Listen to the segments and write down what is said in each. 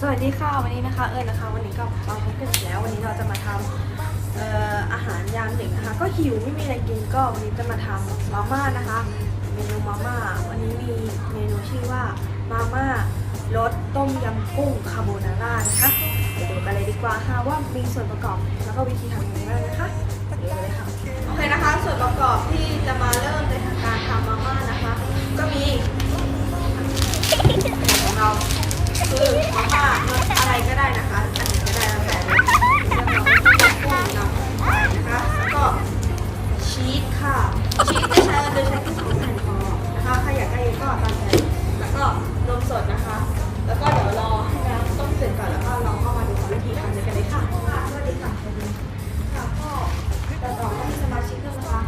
สวัสดีค่ะวันนี้นะคะเอิญนะคะ วันนี้ก็มาพบกันอีกแล้ว วันนี้เราจะมาทำเอ่ออาหารยามดึกนะคะ ก็หิวไม่มีอะไรกินก็วันนี้จะมาทำมาม่านะคะ เมนูมาม่าวันนี้มีเมนูชื่อว่ามาม่ารสต้มยำกุ้งคาโบนาร่านะคะเดี๋ยวดูกันเลยดีกว่าค่ะว่ามีส่วนประกอบแล้วก็วิธีทำยังไงบ้างนะคะเดี๋ยวเลยค่ะโอเคนะคะ ส่วนประกอบที่จะมาเริ่มในทางการทำมาม่านะคะ ก็มี จะใช้โดยใช้แค่สองแผ่นพอนะคะใครอยากได้ก็ตามใจแล้วก็นมสดนะคะ แล้วก็เดี๋ยวรอให้น้ำต้มเสร็จก่อนแล้วก็ลองเข้ามาดูวิธีทำกันเลยค่ะค่ะสวัสดีค่ะสวัสดีค่ะก็แต่ต่อก็มีสมาชิกแล้วนะคะ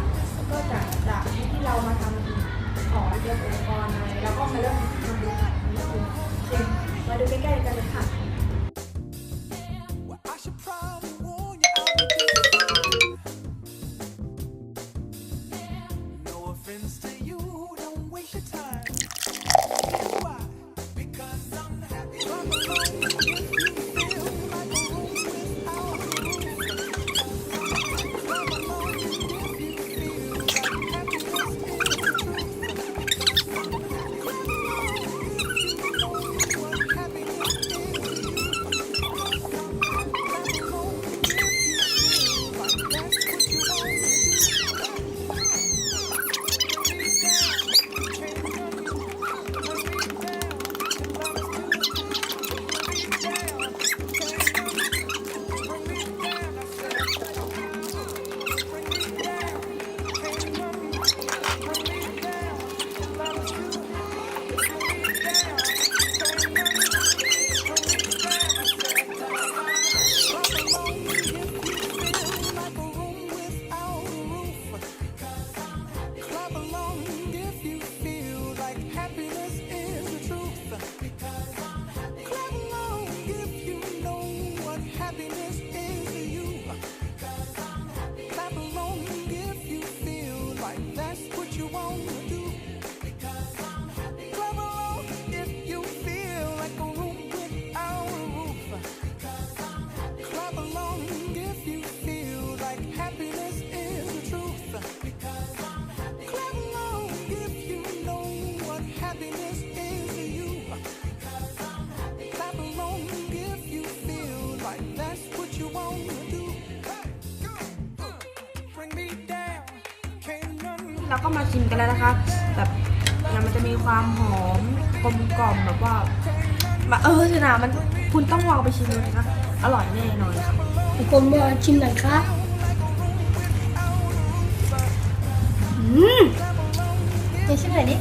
ก็จะจะให้ที่เรามาทำของเตรียมอุปกรณ์อะไรแล้วก็มาเริ่มทำดูค่ะนี่คือโอเคมาดูใกล้ๆกัน Thank you. เราก็มาชิมกันแล้วนะคะ แบบเนี่ยมันจะมีความหอมกลมกล่อมแบบว่ามาเออชนะมันคุณต้องลองไปชิมดูนะคะอร่อยแน่นอนค่ะผมมาชิมหน่อยครับอืมเดี๋ยวชิมหน่อยดิ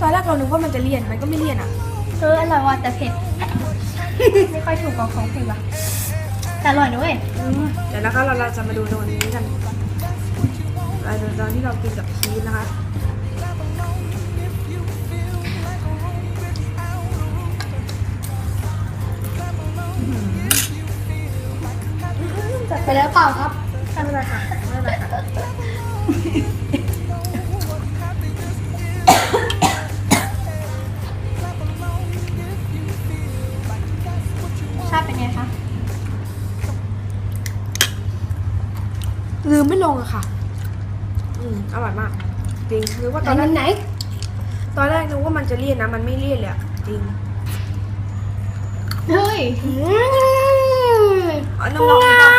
ตอนแรกเรานึกว่ามันจะเลี่ยนมันก็ไม่เลี่ยนอะเอออร่อยว่ะแต่เผ็ด ไม่ค่อยถูกกับของเผ็ดว่ะแต่อร่อยนะเว้ยอืมเดี๋ยวนะคะเราเราจะมาดูตรงนี้กัน เราดูตอนที่เรากินกับชีสนะคะจัดไปแล้วเปล่าครับไม่เป็นไรค่ะไม่เป็นไรค่ะชาติเป็นไงคะลืมไม่ลงอะค่ะอื มอร่อยมาก จริงนึกว่าตอนแรกไหน ตอนแรกนึกว่ามันจะเลี่ยนนะ มันไม่เลี่ยนเลยอะจริงเฮ้ยอ๋อน้องๆนะคะ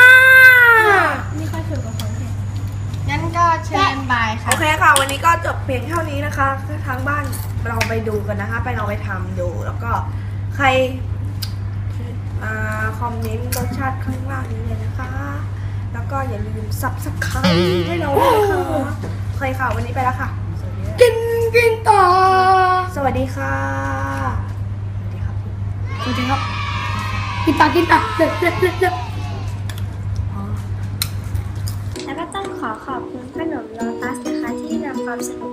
ไม่ค่อยถูกกับของเผ็ดงั้นก็เชิญบายโอค่ะเคค่ะ วันนี้ก็จบเพียงเท่านี้นะคะทางบ้านเราไปดูกันนะคะ ไปเราไปทำดูแล้วก็ใครอ่าคอมเมนต์รสชาติข้างล่างนี้เลยนะคะ แล้วก็อย่าลืม subscribe ให้เราด้วย นะคะโอเคค่ะ วันนี้ไปแล้วค่ะสวัสดีค่ะ กินกินต่อ สวัสดีค่ะ สวัสดีครับจริงครับ กินต่อกินต่อเร็วเร็วเร็วเร็วอ๋อแล้วก็ต้องขอขอบคุณขนมโลตัสนะคะที่นำความสนุกมา